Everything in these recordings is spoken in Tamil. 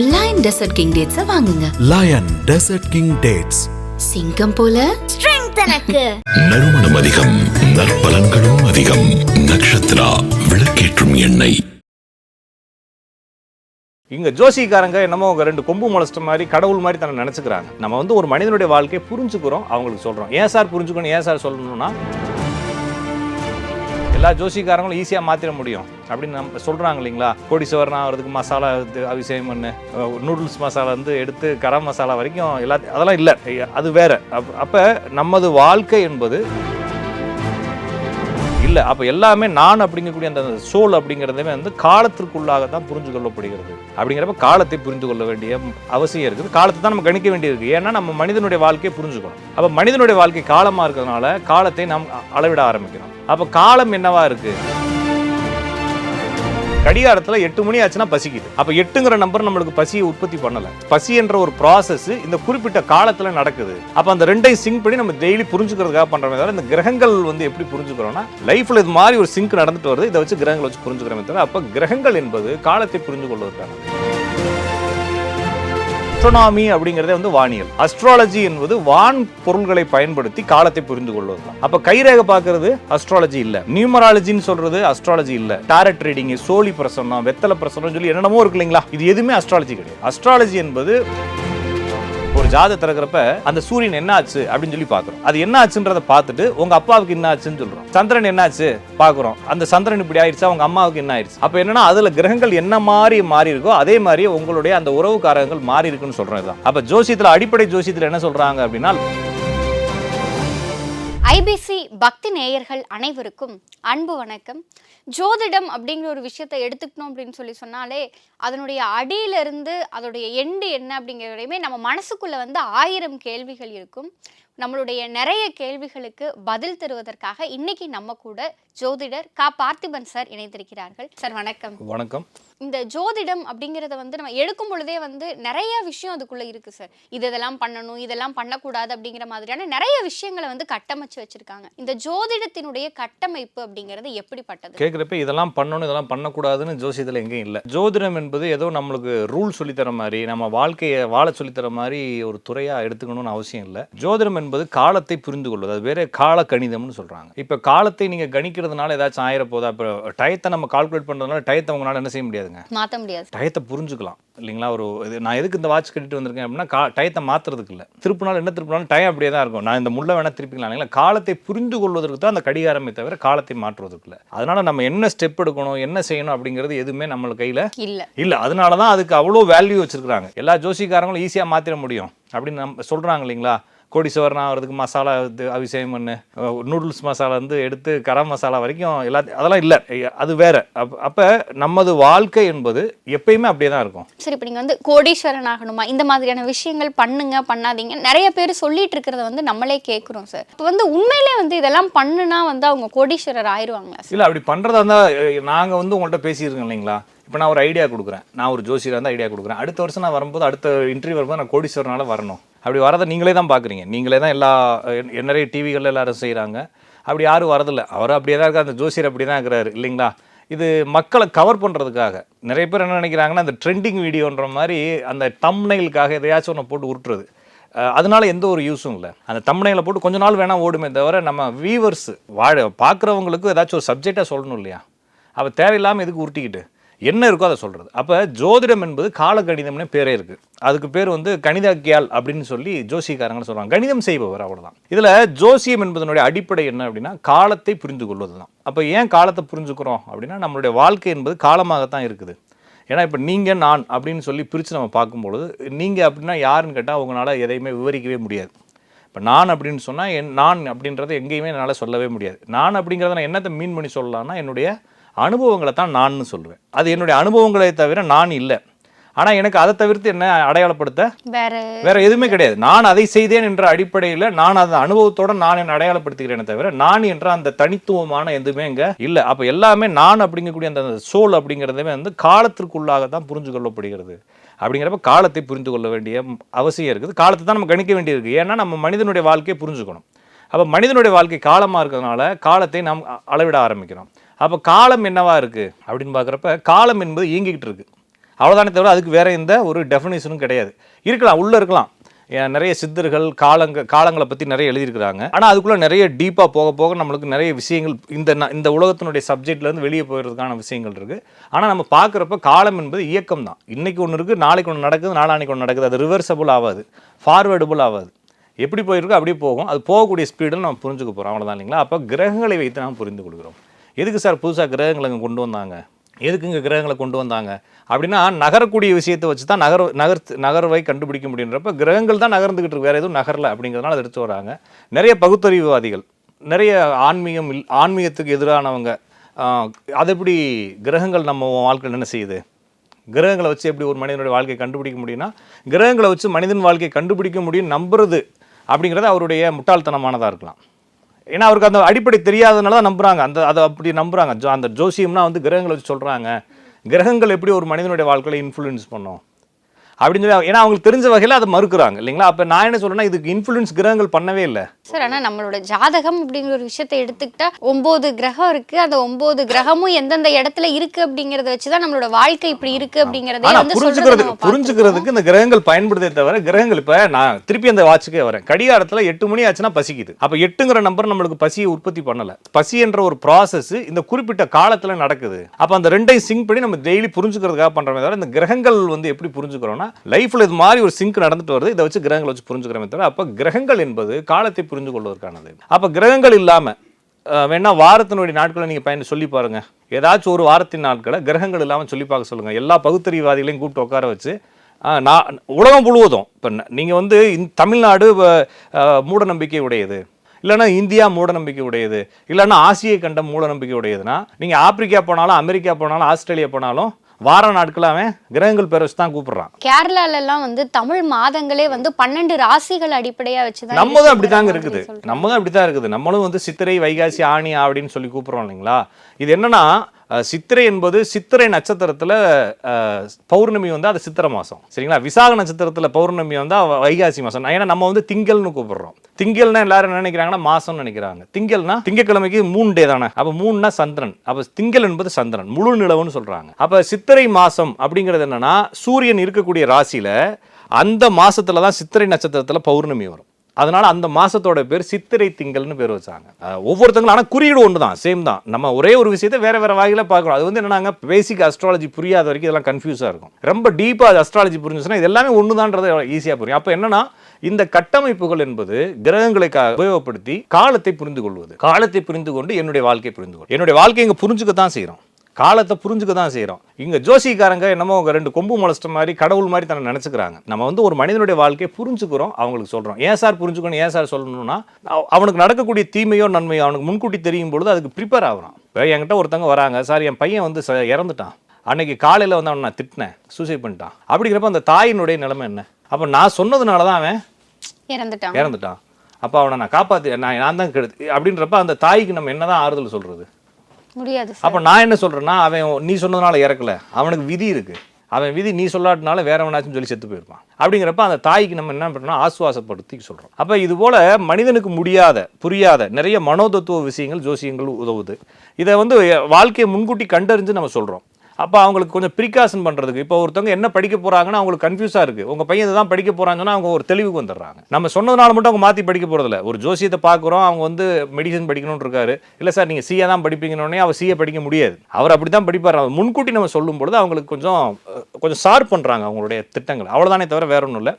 லயன் டெசர்ட் கிங் டேட்ஸ வாங்குங்க. லயன் டெசர்ட் கிங் டேட்ஸ் சிங்கம் போல. ஸ்ட்ரென்த் எனக்கு. நறுமணம் அதிகம் நற்பலன்களும் அதிகம். நக்ஷத்ரா விளக்கேற்றும் எண்ணெய். இங்க ஜோசிக்காரங்க என்னமோ அவங்க ரெண்டு கொம்பு முளைச்சிட்ட மாதிரி கடவுள் மாதிரி தன்னை நினைச்சுக்கிறாங்க. நம்ம வந்து ஒரு மனிதனுடைய வாழ்க்கையை புரிஞ்சுக்கிறோம் அவங்களுக்கு சொல்றோம். ஏன் சார் புரிஞ்சுக்கணும் ஏன் சார் சொல்லணும்னா எல்லா ஜோசிக்காரங்களும் ஈஸியாக மாற்றிட முடியும். அப்படின்னு நம்ம சொல்கிறாங்க இல்லைங்களா? கோடீஸ்வரன் ஆகிறதுக்கு மசாலா அபிஷேகம் பண்ணு நூடுல்ஸ் மசாலா வந்து எடுத்து கரம் மசாலா வரைக்கும் எல்லா அதெல்லாம் இல்லை. அது வேறு. அப் அப்போ நமது வாழ்க்கை என்பது இல்லை. அப்போ எல்லாமே நான் அப்படிங்கக்கூடிய அந்த சோல் அப்படிங்கிறதுமே வந்து காலத்திற்குள்ளாக தான் புரிஞ்சு கொள்ளப்படுகிறது. அப்படிங்கிறப்ப காலத்தை புரிந்து கொள்ள வேண்டிய அவசியம் இருக்குது. காலத்தை தான் நம்ம கணிக்க வேண்டியிருக்கு. ஏன்னா நம்ம மனிதனுடைய வாழ்க்கையை புரிஞ்சுக்கணும். அப்போ மனிதனுடைய வாழ்க்கை காலமாக இருக்கிறதுனால காலத்தை நாம் அளவிட ஆரம்பிக்கணும் அப்போ காலம் என்னவா இருக்கு? கடிகாரத்தில் எட்டு மணி ஆச்சுன்னா பசிக்குது. அப்போ எட்டுங்கிற நம்பர் நம்மளுக்கு பசியை உற்பத்தி பண்ணலை. பசி என்ற ஒரு ப்ராசஸ் இந்த குறிப்பிட்ட காலத்தில் நடக்குது. அப்போ அந்த ரெண்டையும் சிங்க் பண்ணி நம்ம டெய்லி புரிஞ்சுக்கிறதுக்காக பண்ணுறமே தவிர இந்த கிரகங்கள் வந்து எப்படி புரிஞ்சுக்கிறோம்னா லைஃப்பில் இது மாதிரி ஒரு சிங்க் நடந்துட்டு வருது. இதை வச்சு கிரகங்களை வச்சு புரிஞ்சுக்கிறோமே தவிர அப்போ கிரகங்கள் என்பது காலத்தை புரிஞ்சு கொள்வதற்கான அஸ்ட்ரோனாமி அப்படிங்கிறதே வந்து வானியல். அஸ்ட்ராலஜி என்பது வான் பொருள்களை பயன்படுத்தி காலத்தை புரிந்து கொள்வது தான். அப்ப கைரேக பாக்குறது அஸ்ட்ராலஜி இல்ல. நியூமராலஜின்னு சொல்றது அஸ்ட்ராலஜி இல்ல. டாரட் ரீடிங் சோழி பிரசன்னம் வெத்தலை பிரசன்னம் சொல்லி என்னென்னமோ இருக்கு இல்லைங்களா? இது எதுவுமே அஸ்ட்ராலஜி கிடையாது. அஸ்ட்ராலஜி என்பது ஜாத திறக்கிறப்ப அந்த சூரியன் என்ன ஆச்சு அப்படின்னு சொல்லி பார்க்குறோம். அது என்ன ஆச்சுன்றதை பார்த்துட்டு உங்க அப்பாவுக்கு என்ன ஆச்சுன்னு சொல்றோம். சந்திரன் என்னாச்சு? பார்க்குறோம். அந்த சந்திரன் இப்படி ஆயிடுச்சா? உங்க அம்மாவுக்கு என்ன ஆயிடுச்சு அப்போ என்னன்னா அதுல கிரகங்கள் என்ன மாதிரி மாறி இருக்கோ அதே மாதிரி உங்களுடைய அந்த உறவுக்காரங்கள் மாறி இருக்குன்னு சொல்றோம் இதான் அப்ப ஜோசியத்துல அடிப்படை ஜோசியத்துல என்ன சொல்றாங்க அப்படின்னா ஐபிசி பக்தி நேயர்கள் அனைவருக்கும் அன்பு வணக்கம். ஜோதிடம் அப்படிங்கிற ஒரு விஷயத்தை எடுத்துக்கணும் அப்படின்னு சொல்லி சொன்னாலே அதனுடைய அடியிலிருந்து அதோடைய எண்டு என்ன அப்படிங்கிறதையுமே நம்ம மனசுக்குள்ள வந்து ஆயிரம் கேள்விகள் இருக்கும். நம்மளுடைய நிறைய கேள்விகளுக்கு பதில் தருவதற்காக இன்னைக்கு நம்ம கூட ஜோதிடர் கா பார்த்திபன் சார் இணைந்திருக்கிறார்கள். சார் வணக்கம். வணக்கம். இந்த ஜோதிடம் அப்படிங்கிறத வந்து நம்ம எடுக்கும் பொழுதே வந்து நிறைய விஷயம் அதுக்குள்ள இருக்கு சார் இது இதெல்லாம் பண்ணணும் இதெல்லாம் பண்ணக்கூடாது அப்படிங்கிற மாதிரியான நிறைய விஷயங்களை வந்து கட்டமைச்சு வச்சிருக்காங்க. இந்த ஜோதிடத்தினுடைய கட்டமைப்பு அப்படிங்கிறது எப்படிப்பட்டது? கேட்குறப்ப இதெல்லாம் பண்ணணும் இதெல்லாம் பண்ணக்கூடாதுன்னு ஜோசியத்தில் எங்கேயும் இல்லை. ஜோதிடம் என்பது ஏதோ நம்மளுக்கு ரூல் சொல்லித்தர மாதிரி நம்ம வாழ்க்கையை வாழ சொல்லித்தர மாதிரி ஒரு துறையாக எடுத்துக்கணும்னு அவசியம் இல்லை. ஜோதிடம் என்பது காலத்தை புரிந்து கொள்வது அது வேற கால கணிதம்னு சொல்கிறாங்க இப்போ காலத்தை நீங்கள் கணிக்கிறதுனால ஏதாச்சும் ஆயிரப்போதா? போதா இப்போ டயத்தை நம்ம கால்குலேட் பண்ணுறதுனால டயத்தை உங்களால் என்ன செய்ய முடியாதுங்க மாத்த முடியாது. டயத்தை புரிஞ்சுக்கலாம். இல்லைங்களா? ஒரு இது நான் எதுக்கு இந்த வாட்ச் கட்டிட்டு வந்திருக்கேன் அப்படின்னா கா டயத்தை மாற்றுறதுக்கு இல்லை. திருப்பினாலும் என்ன திருப்பினாலும் டயம் அப்படியே தான் இருக்கும். நான் இந்த முள்ள வேணால் திருப்பிக்கலாம் இல்லைங்களா? காலத்தை புரிந்து கொள்வதற்கு தான் அந்த கடிகாரமே தவிர காலத்தை மாற்றுவதற்கு இல்லை. அதனால நம்ம என்ன ஸ்டெப் எடுக்கணும் என்ன செய்யணும் அப்படிங்கிறது எதுவுமே நம்ம கையில் இல்ல. இல்லை. அதனால தான் அதுக்கு அவ்வளோ வேல்யூ வச்சிருக்காங்க எல்லா ஜோசிக்காரங்களும் ஈஸியாக மாற்றிட முடியும் அப்படின்னு நம்ம சொல்கிறாங்க இல்லைங்களா? கோடீஸ்வரன் ஆகிறதுக்கு மசாலா இது அபிஷேகம் பண்ணு. நூடுல்ஸ் மசாலா வந்து எடுத்து கரம் மசாலா வரைக்கும் எல்லாத்தையும் அதெல்லாம் இல்லை. அது வேற. அப் அப்போ நமது வாழ்க்கை என்பது எப்பயுமே அப்படியே தான் இருக்கும். சரி இப்போ நீங்க வந்து கோடீஸ்வரன் ஆகணுமா? இந்த மாதிரியான விஷயங்கள் பண்ணுங்க பண்ணாதீங்க. நிறைய பேர் சொல்லிட்டு இருக்கிறத வந்து நம்மளே கேட்குறோம் சார் இப்போ வந்து உண்மையிலே வந்து இதெல்லாம் பண்ணுனா வந்து அவங்க கோடீஸ்வரர் ஆயிருவாங்களா சார் இல்லை அப்படி பண்ணுறதா இருந்தால் நாங்கள் வந்து உங்கள்கிட்ட பேசியிருக்கோம் இல்லைங்களா? இப்போ நான் ஒரு ஐடியா கொடுக்குறேன். நான் ஒரு ஜோசியராக இருந்தால் ஐடியா கொடுக்குறேன். அடுத்த வருஷம் நான் வரும்போது அடுத்த இன்டர்வியூ வரும்போது நான் கோடீஸ்வரனால வரணும். அப்படி வரதை நீங்களே தான் பார்க்குறீங்க. நீங்களே தான் எல்லா எ- நிறைய டிவிகளில் எல்லாரும் செய்கிறாங்க. அப்படி யாரும் வரதில்லை. அவர் அப்படியே தான் இருக்கார். அந்த ஜோசியர் அப்படி தான் இருக்கிறாரு. இல்லைங்களா? இது மக்களை கவர் பண்ணுறதுக்காக நிறைய பேர் என்ன நினைக்கிறாங்கன்னா அந்த ட்ரெண்டிங் வீடியோன்ற மாதிரி அந்த தம்னைலுக்காக எதையாச்சும் ஒன்று போட்டு உருட்டுறது. அதனால எந்த ஒரு யூஸும் இல்லை. அந்த தம்னையில் போட்டு கொஞ்ச நாள் வேணால் ஓடுமே தவிர நம்ம வியூவர்ஸ் வாழ பார்க்குறவங்களுக்கு ஏதாச்சும் ஒரு சப்ஜெக்டாக சொல்லணும் இல்லையா? அப்போ தேவையில்லாமல் எதுக்கு உருட்டிக்கிட்டு? என்ன இருக்கோ அதை சொல்கிறது அப்போ ஜோதிடம் என்பது காலகணிதம்னு பேரே இருக்குது அதுக்கு பேர் வந்து கணிதாக்கியால் அப்படின்னு சொல்லி ஜோசிக்காரங்கன்னு சொல்கிறாங்க கணிதம் செய்பவர் அவ்வளோதான் இதில் ஜோசியம் என்பதனுடைய அடிப்படை என்ன அப்படின்னா காலத்தை புரிந்து கொள்வது தான் அப்போ ஏன் காலத்தை புரிஞ்சுக்கிறோம் அப்படின்னா நம்மளுடைய வாழ்க்கை என்பது காலமாகத்தான் இருக்குது. ஏன்னா இப்போ நீங்கள் நான் அப்படின்னு சொல்லி பிரித்து நம்ம பார்க்கும்பொழுது நீங்கள் அப்படின்னா யாருன்னு கேட்டால் உங்களால் எதையுமே விவரிக்கவே முடியாது. இப்போ நான் அப்படின்னு சொன்னால் என் நான் அப்படின்றத எங்கேயுமே என்னால் சொல்லவே முடியாது. நான் அப்படிங்கிறத நான் என்னத்தை மீன் பண்ணி சொல்லலாம்னா என்னுடைய அனுபவங்களை தான் நான் சொல்லுவேன். அது என்னுடைய அனுபவங்களை தவிர நான் இல்லை. ஆனால் எனக்கு அதை தவிர்த்து என்ன அடையாளப்படுத்த? வேற வேற எதுவுமே கிடையாது. நான் அதை செய்தேன் என்ற அடிப்படையில் நான் அந்த அனுபவத்தோட நான் என்ன அடையாளப்படுத்திக்கிறேனே தவிர நான் என்ற அந்த தனித்துவமான எதுவுமே இங்க இல்ல. அப்ப எல்லாமே நான் அப்படிங்கக்கூடிய அந்த சோல் அப்படிங்கிறதுமே வந்து காலத்திற்குள்ளாக தான் புரிஞ்சு கொள்ளப்படுகிறது. அப்படிங்கிறப்ப காலத்தை புரிந்து கொள்ள வேண்டிய அவசியம் இருக்குது. காலத்தை தான் நம்ம கணிக்க வேண்டியிருக்கு. ஏன்னா நம்ம மனிதனுடைய வாழ்க்கையை புரிஞ்சுக்கணும். அப்போ மனிதனுடைய வாழ்க்கை காலமாக இருக்கிறதுனால காலத்தை நாம் அளவிட ஆரம்பிக்கிறோம். அப்போ காலம் என்னவா இருக்குது அப்படின்னு பார்க்குறப்ப காலம் என்பது இயங்கிக்கிட்டு இருக்குது அவ்வளோதானே தவிர அதுக்கு வேற எந்த ஒரு டெஃபினேஷனும் கிடையாது. இருக்கலாம் உள்ளே இருக்கலாம். நிறைய சித்தர்கள் காலங்க காலங்களை பற்றி நிறைய எழுதியிருக்கிறாங்க. ஆனால் அதுக்குள்ளே நிறைய டீப்பாக போக போக நம்மளுக்கு நிறைய விஷயங்கள் இந்த இந்த உலகத்தினுடைய சப்ஜெக்ட்லேருந்து வெளியே போயிடுறதுக்கான விஷயங்கள் இருக்குது ஆனால் நம்ம பார்க்குறப்ப காலம் என்பது இயக்கம் தான். இன்றைக்கி ஒன்று இருக்குது நாளைக்கு ஒன்று நடக்குது நாளானைக்கு ஒன்று நடக்குது. அது ரிவர்சபிள் ஆகாது. ஃபார்வேர்டபுள் ஆகாது. எப்படி போயிருக்கோ அப்படியே போகும். அது போகக்கூடிய ஸ்பீடில் நம்ம புரிஞ்சுக்க போகிறோம் அவ்வளோதான் இல்லைங்களா? அப்போ கிரகங்களை வைத்து நாம் புரிந்து கொள்கிறோம். எதுக்கு சார் புதுசாக கிரகங்களை இங்கே கொண்டு வந்தாங்க? எதுக்கு இங்கே கிரகங்களை கொண்டு வந்தாங்க? அப்படின்னா நகரக்கூடிய விஷயத்தை வச்சு தான் நகர் நகர் நகர்வை கண்டுபிடிக்க முடியுன்றப்ப கிரகங்கள் தான் நகர்ந்துக்கிட்டு இருக்கு. வேறு எதுவும் நகரில் அப்படிங்கிறதுனால அதை எடுத்து வராங்க. நிறைய பகுத்தறிவுவாதிகள் நிறைய ஆன்மீகம் இல் ஆன்மீகத்துக்கு எதிரானவங்க அது எப்படி கிரகங்கள் நம்ம வாழ்க்கையில் என்ன செய்யுது? கிரகங்களை வச்சு எப்படி ஒரு மனிதனுடைய வாழ்க்கையை கண்டுபிடிக்க முடியும்னா கிரகங்களை வச்சு மனிதன் வாழ்க்கையை கண்டுபிடிக்க முடியும் நம்புறது அப்படிங்கிறது அவருடைய முட்டாள்தனமானதாக இருக்கலாம். ஏன்னா அவருக்கு அந்த அடிப்படை தெரியாதனால தான் நம்புறாங்க. அந்த அதை அப்படி நம்புறாங்க. ஜோ அந்த ஜோசியம்னா வந்து கிரகங்களை வச்சு சொல்றாங்க. கிரகங்கள் எப்படி ஒரு மனிதனுடைய வாழ்க்கையில இன்ஃப்ளூயன்ஸ் பண்ணும்? அப்படின்னு சொல்லி ஏன்னா அவங்களுக்கு தெரிஞ்ச வகையில் அதை மறுக்கிறாங்க இல்லைங்களா? அப்போ நான் என்ன சொல்றேன்னா இதுக்கு இன்ஃப்ளூயன்ஸ் கிரகங்கள் பண்ணவே இல்லை. சார் ஆனா நம்மளோட ஜாதகம் அப்படிங்கிற ஒரு விஷயத்தை எடுத்துக்கிட்டா ஒன்பது கிரகம் இருக்கு. அந்த ஒன்பது கிரகமும் எந்தெந்த இடத்துல இருக்கு அப்படிங்கறத வச்சுதான் நம்மளோட வாழ்க்கை இப்படி இருக்கு அப்படிங்கறதே வந்து புரிஞ்சுக்கிறதுக்கு. புரிஞ்சுக்கிறதுக்கு இந்த கிரகங்கள் பயன்படுதே தவிர கிரகங்கள் இப்ப நான் திருப்பி அந்த வாட்சுக்கே வரேன். கடிகாரத்துல எட்டு மணி ஆச்சுன்னா பசிக்குது. அப்ப எட்டுங்கிற நம்பர் நம்மளுக்கு பசியை உற்பத்தி பண்ணல. பசி என்ற ஒரு ப்ராசஸ் இந்த குறிப்பிட்ட காலத்துல நடக்குது. அப்ப அந்த ரெண்டையும் சிங்க் பண்ணி நம்ம டெய்லி புரிஞ்சுக்கிறதுக்காக பண்றோமே தவிர இந்த கிரகங்கள் வந்து எப்படி புரிஞ்சுக்கிறோம்னா லைஃப்பில் இது மாதிரி ஒரு சிங்க் நடந்துட்டு வருது. இதை வச்சு கிரகங்களை வச்சு புரிஞ்சுக்கிறோமே தவிர அப்போ கிரகங்கள் என்பது காலத்தை புரிந்து கொள்வதற்கானது அப்போ கிரகங்கள் இல்லாமல் வேணா வாரத்தினுடைய நாட்களை நீங்கள் பயன் சொல்லி பாருங்க. ஏதாச்சும் ஒரு வாரத்தின் நாட்களை கிரகங்கள் இல்லாமல் சொல்லி பார்க்க சொல்லுங்கள் எல்லா பகுத்தறிவாதிகளையும் கூப்பிட்டு உட்கார வச்சு நான் உலகம் முழுவதும் இப்போ நீங்கள் வந்து இந் தமிழ்நாடு மூட நம்பிக்கை உடையது. இல்லைன்னா இந்தியா மூட நம்பிக்கை உடையது. இல்லைன்னா ஆசிய கண்டம் மூட நம்பிக்கை உடையதுன்னா நீங்கள் ஆப்பிரிக்கா போனாலும் அமெரிக்கா போனாலும் ஆஸ்திரேலியா போனாலும் வார நாட்கள் அவன் கிரகங்கள் பேரை வச்சு தான் கூப்பிடுறான். கேரளால எல்லாம் வந்து தமிழ் மாதங்களே வந்து பன்னெண்டு ராசிகள் அடிப்படையா நம்மதும் இருக்குங்கிற அப்படிதாங்க மாதிரி இருக்குது. சொல்றாங்க. நம்மதும் அப்படித்தான் இருக்குது. நம்மளும் வந்து சித்திரை வைகாசி ஆணி அப்படின்னு சொல்லி கூப்பிடுறோம் இல்லைங்களா? இது என்னன்னா சித்திரை என்பது சித்திரை நட்சத்திரத்தில் பௌர்ணமி வந்து அது சித்திரை மாதம் சரிங்களா? விசாக நட்சத்திரத்தில் பௌர்ணமி வந்து வைகாசி மாதம் ஏன்னா நம்ம வந்து திங்கள்னு கூப்பிடுறோம். திங்கள்னா எல்லாரும் என்ன நினைக்கிறாங்கன்னா மாதம்னு நினைக்கிறாங்க. திங்கள்னா திங்கக்கிழமைக்கு மூணு டே தானே? அப்போ மூணுனா சந்திரன். அப்போ திங்கள் என்பது சந்திரன். முழு நிலவுன்னு சொல்கிறாங்க அப்போ சித்திரை மாதம் அப்படிங்கிறது என்னென்னா சூரியன் இருக்கக்கூடிய ராசியில் அந்த மாதத்தில் தான் சித்திரை நட்சத்திரத்தில் பௌர்ணமி வரும். அதனால் அந்த மாதத்தோட பேர் சித்திரை திங்கள்னு பேர் வச்சாங்க. ஒவ்வொருத்தங்களும் ஆனால் குறியீடு ஒன்று தான் சேம் தான். நம்ம ஒரே ஒரு விஷயத்தை வேறு வேறு வகையில் பார்க்குறோம் அது வந்து என்னன்னாங்க பேசிக் அஸ்ட்ராலஜி புரியாத வரைக்கும் இதெல்லாம் கன்ஃபியூஸாக இருக்கும். ரொம்ப டீப்பாக அது அஸ்ட்ராலஜி புரிஞ்சுச்சுன்னா இது எல்லாமே ஒன்று தான்றது ஈஸியாக புரியும். அப்போ என்னன்னா இந்த கட்டமைப்புகள் என்பது கிரகங்களை உபயோகப்படுத்தி காலத்தை புரிந்து கொள்வது காலத்தை புரிந்து கொண்டு என்னுடைய வாழ்க்கையை புரிந்து கொள்வது என்னுடைய வாழ்க்கையை இங்கே புரிஞ்சுக்க தான் செய்கிறோம் காலத்தை புரிஞ்சுக்க தான் செய்கிறோம் இங்கே ஜோசிக்காரங்க என்னமோ அவங்க ரெண்டு கொம்பு முளைச்சிட்ட மாதிரி கடவுள் மாதிரி தன்னை நினச்சிக்கிறாங்க. நம்ம வந்து ஒரு மனிதனுடைய வாழ்க்கையை புரிஞ்சுக்கிறோம் அவங்களுக்கு சொல்கிறோம் ஏன் சார் புரிஞ்சுக்கணும்? ஏன் சார் சொல்லணும்னா அவ- அவனுக்கு நடக்கக்கூடிய தீமையோ நன்மையோ அவனுக்கு முன்கூட்டி தெரியும் பொழுது அதுக்கு ப்ரிப்பேர் ஆகுறான் இப்போ என்கிட்ட ஒருத்தவங்க வராங்க சார் என் பையன் வந்து இறந்துட்டான். அன்னைக்கு காலையில் வந்து அவனை நான் திட்டினேன். சூசைட் பண்ணிட்டான். அப்படிங்கிறப்ப அந்த தாயினுடைய நிலைமை என்ன? அப்போ நான் சொன்னதுனால தான் அவன் இறந்துட்டாங்க இறந்துட்டான். அப்போ அவனை நான் காப்பாற்றி நான் நான் தான் கெடுத்து அப்படின்றப்ப அந்த தாய்க்கு நம்ம என்னதான் ஆறுதல் சொல்கிறது முடியாது அப்போ நான் என்ன சொல்கிறேன்னா அவன் நீ சொன்னதுனால இறக்கல. அவனுக்கு விதி இருக்கு. அவன் விதி நீ சொல்லாட்டினால வேறவனாச்சும் சொல்லி செத்து போயிருப்பான். அப்படிங்கிறப்ப அந்த தாய்க்கு நம்ம என்ன பண்ணோம் ஆசுவாசப்படுத்தி சொல்கிறோம் அப்போ இது போல மனிதனுக்கு முடியாத புரியாத நிறைய மனோதத்துவ விஷயங்கள் ஜோசியங்கள் உதவுது. இதை வந்து வாழ்க்கையை முன்கூட்டி கண்டறிஞ்சு நம்ம சொல்கிறோம் அப்போ அவங்களுக்கு கொஞ்சம் ப்ரிகாஷன் பண்ணுறதுக்கு இப்போ ஒருத்தவங்க என்ன படிக்க போகிறாங்கன்னு அவங்களுக்கு கன்ஃபியூஸாக இருக்குது உங்கள் பையன் இதை தான் படிக்க போகிறாங்கன்னா அவங்க ஒரு தெளிவுக்கு வந்துடுறாங்க. நம்ம சொன்னதுனால மட்டும் அவங்க மாற்றி படிக்க போகிறதில்ல ஒரு ஜோசியத்தை பார்க்குறோம் அவங்க வந்து மெடிசன் படிக்கணும்னு இருக்காரு. இல்லை சார் நீங்கள் சிஏ தான் படிப்பீங்கன்னே அவர் சிஏ படிக்க முடியாது. அவர் அப்படி தான் படிப்பார். அவர் முன்கூட்டி நம்ம சொல்லும் பொழுது அவங்களுக்கு கொஞ்சம் கொஞ்சம் ஷார்ப் பண்ணுறாங்க அவங்களுடைய திட்டங்கள். அவ்வளோதானே தவிர வேற ஒன்றும் இல்லை.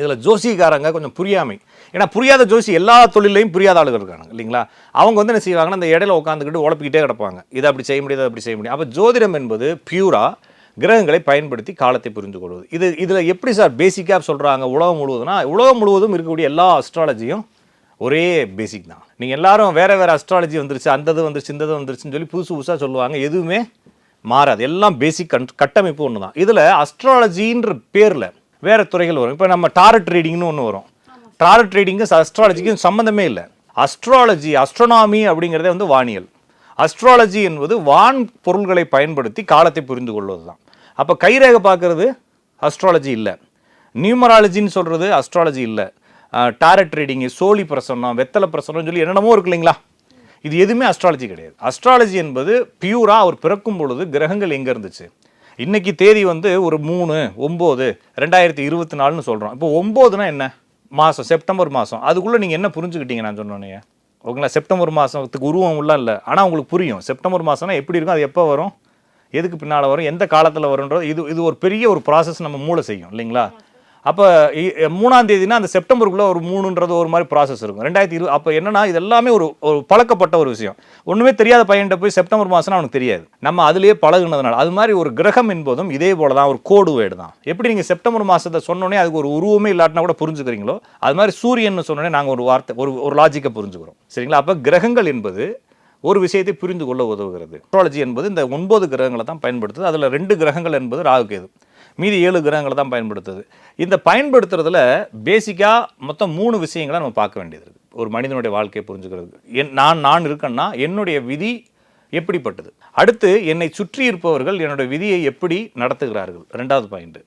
இதில் ஜோசிக்காரங்க கொஞ்சம் புரியாமை. ஏன்னா புரியாத ஜோசி எல்லா தொழிலையும் புரியாத ஆளுகள் இருக்காங்க இல்லைங்களா? அவங்க வந்து என்ன செய்வாங்கன்னா அந்த இடையில உட்காந்துக்கிட்டு உழப்பிக்கிட்டே கிடப்பாங்க. இதை அப்படி செய்ய முடியாது அப்படி செய்ய முடியும் அப்போ ஜோதிடம் என்பது பியூரா கிரகங்களை பயன்படுத்தி காலத்தை புரிந்து கொள்வது இது இதில் எப்படி சார் பேசிக்காக சொல்கிறாங்க உலகம் முழுவதும்னா உலகம் முழுவதும் இருக்கக்கூடிய எல்லா அஸ்ட்ராலஜியும் ஒரே பேசிக் தான். நீங்கள் எல்லாரும் வேறு வேறு அஸ்ட்ராலஜி வந்துருச்சு அந்த இது வந்துருச்சு இந்தது வந்துருச்சுன்னு சொல்லி புதுசு புதுசாக சொல்லுவாங்க எதுவுமே மாறாது. எல்லாம் பேசிக் கண் கட்டமைப்பு ஒன்று தான் இதில் அஸ்ட்ராலஜின்ற பேரில் வேறு துறைகள் வரும். இப்போ நம்ம டாரட் ரீடிங்னு ஒன்று வரும். டாரட் ட்ரேடிங்கும் அஸ்ட்ராலஜிக்கும் சம்மந்தமே இல்லை. அஸ்ட்ராலஜி அஸ்ட்ரோனாமி அப்படிங்கிறதே வந்து வானியல். அஸ்ட்ராலஜி என்பது வான் பொருள்களை பயன்படுத்தி காலத்தை புரிந்து கொள்வது தான் அப்போ கைரேகை பார்க்கறது? அஸ்ட்ராலஜி இல்லை. நியூமராலஜின்னு சொல்கிறது அஸ்ட்ராலஜி இல்லை. டாரட் ரீடிங்கு சோழி பிரசன்னம் வெத்தலை பிரசன்னம் சொல்லி என்னென்னமோ இருக்கு இல்லைங்களா? இது எதுவுமே அஸ்ட்ராலஜி கிடையாது. அஸ்ட்ராலஜி என்பது பியூராக அவர் பிறக்கும் பொழுது கிரகங்கள் எங்கே இருந்துச்சு? இன்றைக்கி தேதி வந்து ஒரு மூணு ஒம்பது ரெண்டாயிரத்தி இருபத்தி நாலுன்னு சொல்கிறோம் இப்போ ஒம்போதுனா என்ன? மாதம் செப்டம்பர் மாதம் அதுக்குள்ளே நீங்கள் என்ன புரிஞ்சுக்கிட்டீங்க நான் சொன்னோன்னே ஓகேங்களா? செப்டம்பர் மாதத்துக்கு உருவம் உள்ள இல்லை. ஆனால் உங்களுக்கு புரியும். செப்டம்பர் மாதம்னா எப்படி இருக்கும்? அது எப்போ வரும்? எதுக்கு பின்னால் வரும்? எந்த காலத்தில் வரும்ன்றது? இது இது ஒரு பெரிய ஒரு ப்ராசஸ் நம்ம மூளை செய்யும் இல்லைங்களா? அப்போ மூணாம் தேதினா அந்த செப்டம்பருக்குள்ளே ஒரு மூணுன்றது ஒரு மாதிரி ப்ராசஸ் இருக்கும். ரெண்டாயிரத்தி இரு அப்போ என்னன்னா இது எல்லாமே ஒரு ஒரு பழக்கப்பட்ட ஒரு விஷயம். ஒன்றுமே தெரியாத பையன்கிட்ட போய் செப்டம்பர் மாதம்னா அவனுக்கு தெரியாது. நம்ம அதுலேயே பழகுனதுனால. அது மாதிரி ஒரு கிரகம் என்பதும் இதே போல தான் ஒரு கோடு வேடு தான் எப்படி நீங்கள் செப்டம்பர் மாதத்தை சொன்னோன்னே அதுக்கு ஒரு உருவமே இல்லாட்டினா கூட புரிஞ்சுக்கிறீங்களோ? அது மாதிரி சூரியன் சொன்னோன்னே நாங்கள் ஒரு வார்த்தை ஒரு ஒரு லாஜிக்கை புரிஞ்சுக்கிறோம். சரிங்களா? அப்போ கிரகங்கள் என்பது ஒரு விஷயத்தை புரிந்து கொள்ள உதவுகிறது. அஸ்ட்ராலஜி என்பது இந்த ஒன்பது கிரகங்களை தான் பயன்படுத்துது. அதில் ரெண்டு கிரகங்கள் என்பது ராகுகேது. மீதி ஏழு கிரகங்களை தான் பயன்படுத்துது. இந்த பயன்படுத்துறதுல பேசிக்காக மொத்தம் மூணு விஷயங்களை நம்ம பார்க்க வேண்டியது இருக்குது ஒரு மனிதனுடைய வாழ்க்கையை புரிஞ்சுக்கிறதுக்கு. என் நான் நான் இருக்கேன்னா என்னுடைய விதி எப்படிப்பட்டது? அடுத்து என்னை சுற்றி இருப்பவர்கள் என்னுடைய விதியை எப்படி நடத்துகிறார்கள்? ரெண்டாவது பாயிண்ட்டு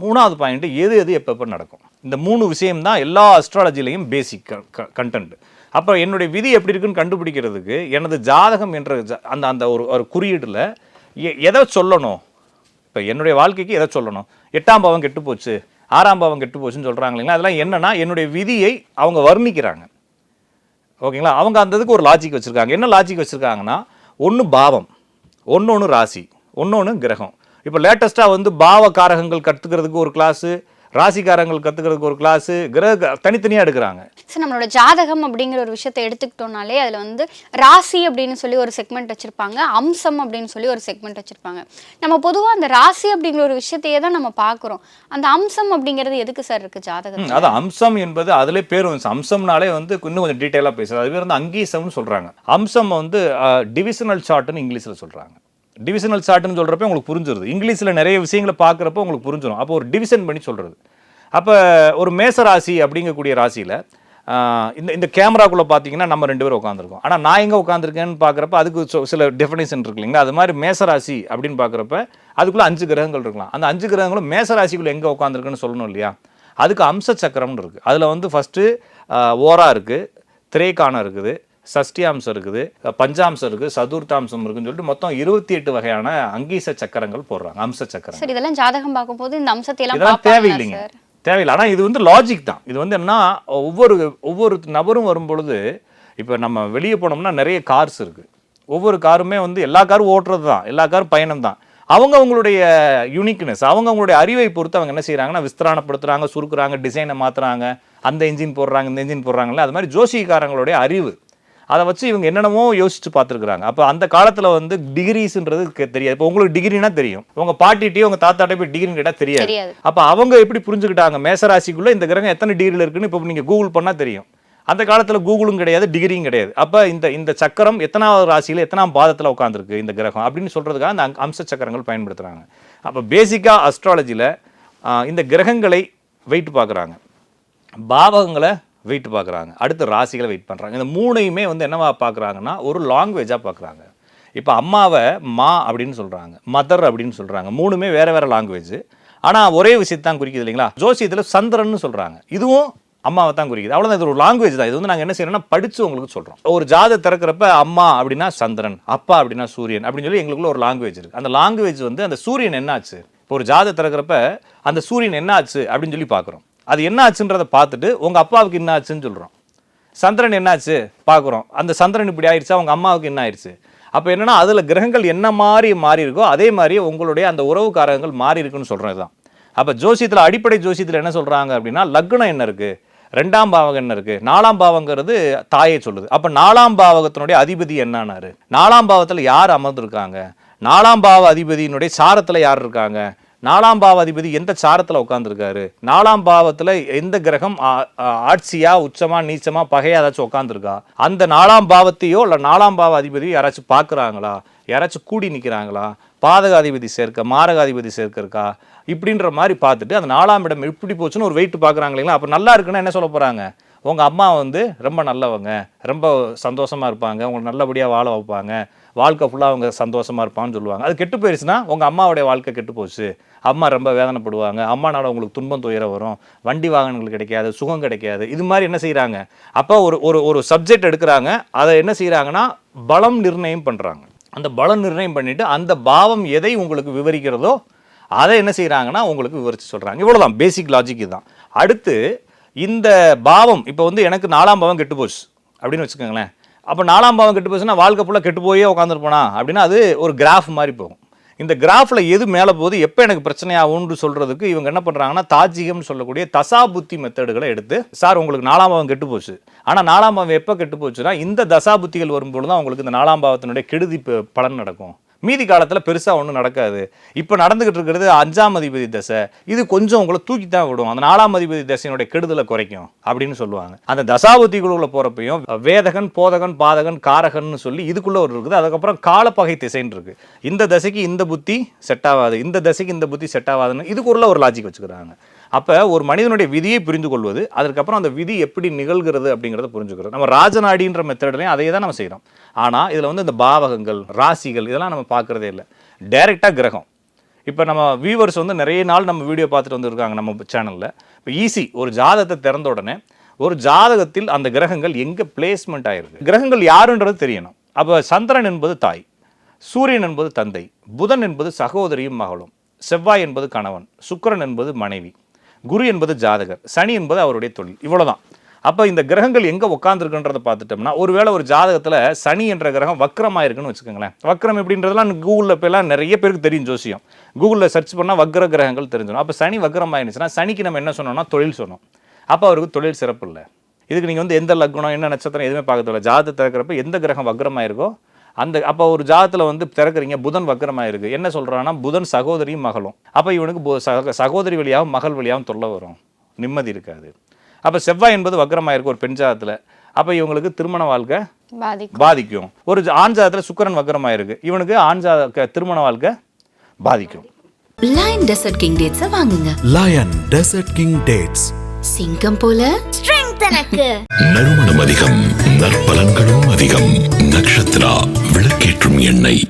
மூணாவது பாயிண்ட் எது எது எப்பப்போ நடக்கும்? இந்த மூணு விஷயம் தான் எல்லா அஸ்ட்ராலஜிலையும் பேசிக் கண்டென்ட் அப்போ என்னுடைய விதி எப்படி இருக்குன்னு கண்டுபிடிக்கிறதுக்கு எனது ஜாதகம் என்ற அந்த அந்த ஒரு ஒரு குறியீட்டில் எ- எதை சொல்லணும்? இப்போ என்னுடைய வாழ்க்கைக்கு எதை சொல்லணும்? எட்டாம் பாவம் கெட்டு போச்சு ஆறாம் பாவம் கெட்டு போச்சுன்னு சொல்கிறாங்க இல்லைங்களா? அதெல்லாம் என்னன்னா என்னுடைய விதியை அவங்க வர்ணிக்கிறாங்க. ஓகேங்களா? அவங்க அந்த இதுக்கு ஒரு லாஜிக் வச்சுருக்காங்க. என்ன லாஜிக் வச்சுருக்காங்கன்னா ஒன்று பாவம் ஒன்று ஒன்று ராசி ஒன்று ஒன்று கிரகம். இப்போ லேட்டஸ்ட்டாக வந்து பாவ காரகங்கள் கற்றுக்கிறதுக்கு ஒரு கிளாஸு ராசிக்காரங்கள் கற்றுக்கிறதுக்கு ஒரு கிளாஸு கிரக தனித்தனியாக எடுக்கிறாங்க. சார் நம்மளோட ஜாதகம் அப்படிங்கிற ஒரு விஷயத்தை எடுத்துக்கிட்டோம்னாலே அதில் வந்து ராசி அப்படின்னு சொல்லி ஒரு செக்மெண்ட் வச்சுருப்பாங்க அம்சம் அப்படின்னு சொல்லி ஒரு செக்மெண்ட் வச்சுருப்பாங்க. நம்ம பொதுவாக அந்த ராசி அப்படிங்கிற ஒரு விஷயத்தையே தான் நம்ம பார்க்குறோம். அந்த அம்சம் அப்படிங்கிறது எதுக்கு சார் இருக்குது ஜாதகம் அது அம்சம் என்பது அதிலே பேர் வந்து அம்சம்னாலே வந்து இன்னும் கொஞ்சம் டீட்டெயிலாக பேசுறது. அது பேர் வந்து அங்கீசம்னு சொல்கிறாங்க அம்சம் வந்து டிவிஷனல் சார்ட்னு இங்கிலீஷில் சொல்கிறாங்க டிவிஷனல் சார்ட்னு சொல்கிறப்ப உங்களுக்கு புரிஞ்சிருது. இங்கிலீஷில் நிறைய விஷயங்களை பார்க்குறப்ப உங்களுக்கு புரிஞ்சிடும் அப்போ ஒரு டிவிஷன் பண்ணி சொல்கிறது அப்போ ஒரு மேச ராசி அப்படிங்கக்கூடிய ராசியில் இந்த இந்த கேமராக்குள்ளே பார்த்தீங்கன்னா நம்ம ரெண்டு பேரும் உட்காந்துருக்கோம் ஆனால் நான் எங்கே உட்காந்துருக்கேன்னு பார்க்குறப்ப அதுக்கு சொ- சில டெஃபினேஷன் இருக்கு இல்லைங்களா? அது மாதிரி மேசராசி அப்படின்னு பார்க்குறப்ப அதுக்குள்ளே அஞ்சு கிரகங்கள் இருக்கலாம். அந்த அஞ்சு கிரகங்களும் மேசராசிக்குள்ளே எங்கே உட்காந்துருக்குன்னு சொல்லணும் இல்லையா? அதுக்கு அம்ச சக்கரம்னு இருக்குது அதில் வந்து ஃபஸ்ட்டு ஓரா இருக்குது திரேகானம் இருக்குது. சஷ்டியாம்சம் இருக்குது பஞ்சாம்சம் இருக்குது சதுர்த்தாம்சம் இருக்குன்னு சொல்லிட்டு மொத்தம் இருபத்தி எட்டு வகையான அங்கீச சக்கரங்கள் போடுறாங்க அம்ச சக்கரம் சார் இதெல்லாம் ஜாதகம் பார்க்கும்போது இந்த அம்சத்தை எல்லாம் தேவையில்லைங்க. தேவையில்லை. ஆனால் இது வந்து லாஜிக் தான். இது வந்து என்ன ஒவ்வொரு ஒவ்வொரு நபரும் வரும்பொழுது இப்போ நம்ம வெளியே போனோம்னா நிறைய கார்ஸ் இருக்குது ஒவ்வொரு காருமே வந்து எல்லா காரும் ஓட்டுறது தான். எல்லா காரும் பயணம் தான். அவங்க அவங்களுடைய யூனிக்னஸ் அவங்க அவங்களுடைய அறிவை பொறுத்து அவங்க என்ன செய்கிறாங்கன்னா விஸ்திராணப்படுத்துறாங்க சுருக்குறாங்க டிசைனை மாற்றுறாங்க அந்த இன்ஜின் போடுறாங்க இந்த இன்ஜின் போடுறாங்கல்ல அது மாதிரி ஜோசிகாரங்களுடைய அறிவு. அதை வச்சு இவங்க என்னென்னமோ யோசிச்சு பார்த்துருக்குறாங்க. அப்போ அந்த காலத்தில் வந்து டிகிரிஸ்ன்றது தெரியாது. இப்போ உங்களுக்கு டிகிரினா தெரியும். உங்க பாட்டிகிட்டயும் உங்க தாத்தாட்ட போய் டிகிரின்னு கேட்டால் தெரியாது. அப்போ அவங்க எப்படி புரிஞ்சுக்கிட்டாங்க? மேசராசிக்குள்ள இந்த கிரகம் எத்தனை டிகிரியில் இருக்குன்னு இப்போ நீங்கள் கூகுள் பண்ணால் தெரியும். அந்த காலத்தில் கூகுளும் கிடையாது டிகிரியும் கிடையாது. அப்போ இந்த இந்த சக்கரம் எத்தனாவது ராசியில் எத்தனாம் பாதத்தில் உட்காந்துருக்கு இந்த கிரகம்? அப்படின்னு சொல்கிறதுக்காக அந்த அம்ச சக்கரங்கள் பயன்படுத்துகிறாங்க அப்போ பேசிக்காக அஸ்ட்ராலஜியில் இந்த கிரகங்களை வெயிட் பார்க்குறாங்க. பாவகங்களை வெயிட் பார்க்குறாங்க. அடுத்து ராசிகளை வெயிட் பண்ணுறாங்க இந்த மூணையுமே வந்து என்னவா பார்க்குறாங்கன்னா ஒரு லாங்குவேஜாக பார்க்குறாங்க. இப்போ அம்மாவை மா அப்படின்னு சொல்கிறாங்க மதர் அப்படின்னு சொல்கிறாங்க மூணுமே வேறு வேறு லாங்குவேஜ் ஆனால் ஒரே விஷயத்தான் குறிக்குது இல்லைங்களா? ஜோசியத்தில் சந்திரன்னு சொல்கிறாங்க இதுவும் அம்மாவை தான் குறிக்குது. அவ்வளோதான் இது ஒரு லாங்குவேஜ் தான். இது வந்து நாங்கள் என்ன செய்யணும்னா படித்து உங்களுக்கு சொல்கிறோம் ஒரு ஜாதை திறக்கிறப்ப அம்மா அப்படின்னா சந்திரன் அப்பா அப்படின்னா சூரியன் அப்படின்னு சொல்லி எங்களுக்குள்ள ஒரு லாங்குவேஜ் இருக்குது அந்த லாங்குவேஜ் வந்து அந்த சூரியன் என்னாச்சு? இப்போ ஒரு ஜாதை திறக்கிறப்ப அந்த சூரியன் என்ன ஆச்சு அப்படின்னு சொல்லி பார்க்குறோம். அது என்ன ஆச்சுன்றதை பார்த்துட்டு உங்கள் அப்பாவுக்கு என்ன ஆச்சுன்னு சொல்கிறோம் சந்திரன் என்னாச்சு? பார்க்குறோம். அந்த சந்திரன் இப்படி ஆயிடுச்சா? உங்கள் அம்மாவுக்கு என்ன ஆயிடுச்சு? அப்போ என்னென்னா அதில் கிரகங்கள் என்ன மாதிரி மாறி இருக்கோ அதே மாதிரி உங்களுடைய அந்த உறவுக்காரங்கள் மாறி இருக்குன்னு சொல்கிறது தான். அப்போ ஜோசியத்தில் அடிப்படை ஜோசியத்தில் என்ன சொல்கிறாங்க அப்படின்னா லக்னம் என்ன இருக்குது ரெண்டாம் பாவகம் என்ன இருக்குது நாலாம் பாவங்கிறது தாயை சொல்லுது. அப்போ நாலாம் பாவகத்தினுடைய அதிபதி என்னன்னாரு? நாலாம் பாவத்தில் யார் அமர்ந்திருக்காங்க? நாலாம் பாவ அதிபதியினுடைய சாரத்தில் யார் இருக்காங்க? நாலாம் பாவாதிபதி எந்த சாரத்தில் உட்காந்துருக்காரு நாலாம் பாவத்தில் எந்த கிரகம் ஆ- ஆ- ஆட்சியா உச்சமா நீச்சமா பகையா ஏதாச்சும் உட்காந்துருக்கா அந்த நாலாம் பாவத்தையோ இல்லை நாலாம் பாவ அதிபதி யாராச்சும் பார்க்குறாங்களா? யாராச்சும் கூடி நிற்கிறாங்களா பாதகாதிபதி சேர்க்க மாரகாதிபதி சேர்க்க இருக்கா இப்படின்ற மாதிரி பார்த்துட்டு அந்த நாலாம் இடம் எப்படி போச்சுன்னு ஒரு வெயிட் பார்க்குறாங்க இல்லைங்களா? அப்போ நல்லா இருக்குன்னா என்ன சொல்ல போகிறாங்க உங்கள் அம்மா வந்து ரொம்ப நல்லவங்க ரொம்ப சந்தோஷமாக இருப்பாங்க உங்களை நல்லபடியாக வாழ வைப்பாங்க. வாழ்க்கை ஃபுல்லாக அவங்க சந்தோஷமாக இருப்பான்னு சொல்லுவாங்க. அது கெட்டு போயிடுச்சுன்னா உங்கள் அம்மாவுடைய வாழ்க்கை கெட்டு போச்சு. அம்மா ரொம்ப வேதனைப்படுவாங்க. அம்மானால உங்களுக்கு துன்பம் துயரம் வரும். வண்டி வாகனங்கள் கிடைக்காது சுகம் கிடைக்காது. இது மாதிரி என்ன செய்கிறாங்க அப்போ ஒரு ஒரு ஒரு சப்ஜெக்ட் எடுக்கிறாங்க. அதை என்ன செய்கிறாங்கன்னா பலம் நிர்ணயம் பண்ணுறாங்க அந்த பலம் நிர்ணயம் பண்ணிவிட்டு அந்த பாவம் எதை உங்களுக்கு விவரிக்கிறதோ அதை என்ன செய்கிறாங்கன்னா உங்களுக்கு விவரித்து சொல்கிறாங்க இவ்வளோதான் பேசிக் லாஜிக் தான் அடுத்து இந்த பாவம் இப்போ வந்து எனக்கு நாலாம் பாவம் கெட்டு போச்சு அப்படின்னு வச்சுக்கோங்களேன். அப்போ நாலாம் பாவம் கெட்டு போச்சுன்னா வாழ்க்கை ஃபுல்லாக கெட்டு போயே உட்காந்துருப்போனா அப்படின்னா அது ஒரு கிராஃப் மாதிரி போகும். இந்த கிராஃபில் எது மேலே போகுது எப்போ எனக்கு பிரச்சனையாகும்னு சொல்கிறதுக்கு இவங்க என்ன பண்ணுறாங்கன்னா தாஜிகம்னு சொல்லக்கூடிய தசாபுத்தி மெத்தடுகளை எடுத்து சார் உங்களுக்கு நாலாம் பாவம் கெட்டு போச்சு. ஆனால் நாலாம் பாவம் எப்போ கெட்டு போச்சுன்னா இந்த தசாபுத்திகள் வரும்பொழுது தான் உங்களுக்கு இந்த நாலாம் பாவத்தினுடைய கெடுதி பலன் நடக்கும். மீதி காலத்தில் பெருசாக ஒன்றும் நடக்காது. இப்போ நடந்துக்கிட்டு இருக்கிறது அஞ்சாம் அதிபதி தசை. இது கொஞ்சம் உங்களை தூக்கி தான் விடும். அந்த நாலாம் அதிபதி தசையினுடைய கெடுதலை குறைக்கும் அப்படின்னு சொல்லுவாங்க. அந்த தசாபுத்திகளுக்குள்ள போகிறப்பையும் வேதகன் போதகன் பாதகன் காரகன் சொல்லி இதுக்குள்ளே ஒரு இருக்குது. அதுக்கப்புறம் காலப்பகை திசைன்னு இருக்கு. இந்த தசைக்கு இந்த புத்தி செட் ஆகாது இந்த தசைக்கு இந்த புத்தி செட் ஆகாதுன்னு இதுக்குள்ள ஒரு லாஜிக் வச்சுக்கிறாங்க. அப்போ ஒரு மனிதனுடைய விதியை புரிந்து கொள்வது அதற்கப்புறம் அந்த விதி எப்படி நிகழ்கிறது அப்படிங்கிறத புரிஞ்சுக்கிறது. நம்ம ராஜநாடின்ற மெத்தட்லையும் அதையே தான் நம்ம செய்கிறோம் ஆனால் இதில் வந்து இந்த பாவகங்கள் ராசிகள் இதெல்லாம் நம்ம பார்க்குறதே இல்லை. டைரெக்டாக கிரகம். இப்போ நம்ம வியூவர்ஸ் வந்து நிறைய நாள் நம்ம வீடியோ பார்த்துட்டு வந்துருக்காங்க நம்ம சேனலில் இப்போ ஈஸி ஒரு ஜாதகத்தை திறந்த உடனே ஒரு ஜாதகத்தில் அந்த கிரகங்கள் எங்கே பிளேஸ்மெண்ட் ஆயிருக்கு? கிரகங்கள் யாருன்றது தெரியணும். அப்போ சந்திரன் என்பது தாய் சூரியன் என்பது தந்தை புதன் என்பது சகோதரியும் மகளும் செவ்வாய் என்பது கணவன் சுக்கிரன் என்பது மனைவி. குரு என்பது ஜாதகர் சனி என்பது அவருடைய தொழில் இவ்வளோதான் அப்போ இந்த கிரகங்கள் எங்கே உட்காந்துருக்குன்றத பார்த்துட்டோம்னா ஒருவேளை ஒரு ஜாதகத்தில் சனி என்ற கிரகம் வக்ரமாக இருக்குன்னு வச்சுக்கோங்களேன். வக்கரம் எப்படின்றதெல்லாம் கூகுளில் போயெல்லாம் நிறைய பேருக்கு தெரியும் ஜோசியம். கூகுளில் சர்ச் பண்ணால் வக்கர கிரகங்கள் தெரிஞ்சிடும். அப்போ சனி வக்கரமாயிருந்துச்சுன்னா சனிக்கு நம்ம என்ன சொன்னோம்னா தொழில் சொன்னோம். அப்போ அவருக்கு தொழில் சிறப்பு இல்லை. இதுக்கு நீங்கள் வந்து எந்த லக்னம் என்ன நட்சத்திரம் எதுவுமே பார்க்கறதில்ல. ஜாதகத்தை இருக்கிறப்ப எந்த கிரகம் வக்கரமாயிருக்கோ இருக்கோ அந்த அப்போ ஒரு ஜாதத்தில் வந்து திறக்கிறீங்க புதன் வக்ரமாக இருக்கு என்ன சொல்கிறான்னா புதன் சகோதரியும் மகளும். அப்போ இவனுக்கு சகோதரி வழியாகவும் மகள் வழியாகவும் தொல்லை வரும். நிம்மதி இருக்காது. அப்போ செவ்வாய் என்பது வக்ரமாக இருக்கு ஒரு பெண் ஜாதத்தில். அப்போ இவங்களுக்கு திருமண வாழ்க்கை பாதிக்கும். ஒரு ஜ- ஆண் ஜாதத்தில் சுக்கிரன் வக்ரமாக இருக்கு இவனுக்கு ஆண் ஜாத திருமண வாழ்க்கை பாதிக்கும். லயன் டெசர்ட் கிங் டேட்ஸை வாங்குங்க. Lion Desert King Dates. சிங்கம் போல நறுமணம் அதிகம் நற்பலன்களும் அதிகம். நக்ஷத்ரா விளக்கேற்றும் எண்ணெய்.